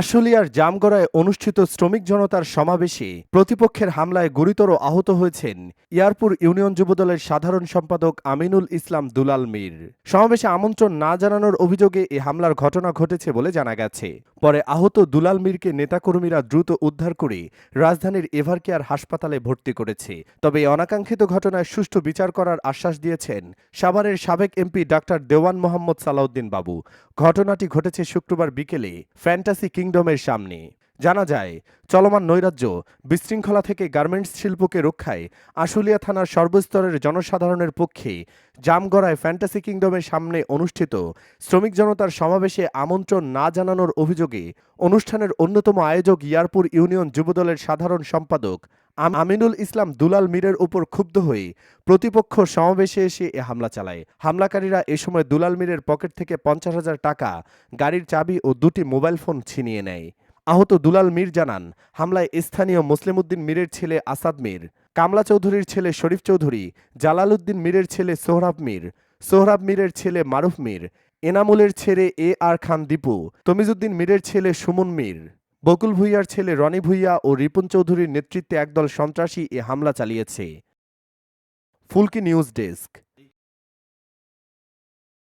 আশুলিয়ার জামগড়ায় অনুষ্ঠিত শ্রমিক জনতার সমাবেশে প্রতিপক্ষের হামলায় গুরুতর আহত হয়েছেন ইয়ারপুর ইউনিয়ন যুবদলের সাধারণ সম্পাদক আমিনুল ইসলাম দুলাল মীর। সমাবেশে আমন্ত্রণ না জানানোর অভিযোগে এ হামলার ঘটনা ঘটেছে বলে জানা গেছে। পরে আহত দুলাল মীরকে নেতাকর্মীরা দ্রুত উদ্ধার করে রাজধানীর এভারকেয়ার হাসপাতালে ভর্তি করেছে। তবে এই অনাকাঙ্ক্ষিত ঘটনায় সুষ্ঠু বিচার করার আশ্বাস দিয়েছেন সাভারের সাবেক এমপি ডাক্তার দেওয়ান মোহাম্মদ সালাউদ্দিন বাবু। ঘটনাটি ঘটেছে শুক্রবার বিকেলে ফ্যান্টাসি কিংডমের সামনে। জানা যায়, চলমান নৈরাজ্য বিশৃঙ্খলা থেকে গার্মেন্টস শিল্পকে রক্ষায় আশুলিয়া থানার সর্বস্তরের জনসাধারণের পক্ষে জামগড়ায় ফ্যান্টাসি কিংডমের সামনে অনুষ্ঠিত শ্রমিক জনতার সমাবেশে আমন্ত্রণ না জানানোর অভিযোগে অনুষ্ঠানের অন্যতম আয়োজক ইয়ারপুর ইউনিয়ন যুবদলের সাধারণ সম্পাদক আমিনুল ইসলাম দুলাল মীরের উপর ক্ষুব্ধ হয়ে প্রতিপক্ষ সমাবেশে এসে এ হামলা চালায়। হামলাকারীরা এ সময় দুলাল মীরের পকেট থেকে পঞ্চাশ হাজার টাকা, গাড়ির চাবি ও দুটি মোবাইল ফোন ছিনিয়ে নেয়। আহত দুলাল মীর জানান, হামলায় স্থানীয় মুসলিমউদ্দিন মীরের ছেলে আসাদ মীর, কামলা চৌধুরীর ছেলে শরীফ চৌধুরী, জালালউদ্দিন মীরের ছেলে সোহরাব মীর, সোহরাব মীরের ছেলে মারুফ মীর, এনামুলের ছেলে এ আর খান দীপু তমিজুদ্দিন মীরের ছেলে সুমন মীর। বকুল ভুইয়ার ছেলে রনি ভুইয়া ও রিপন চৌধুরীর নেতৃত্বে একদল সন্ত্রাসী এ হামলা চালিয়েছে। Phulki news desk.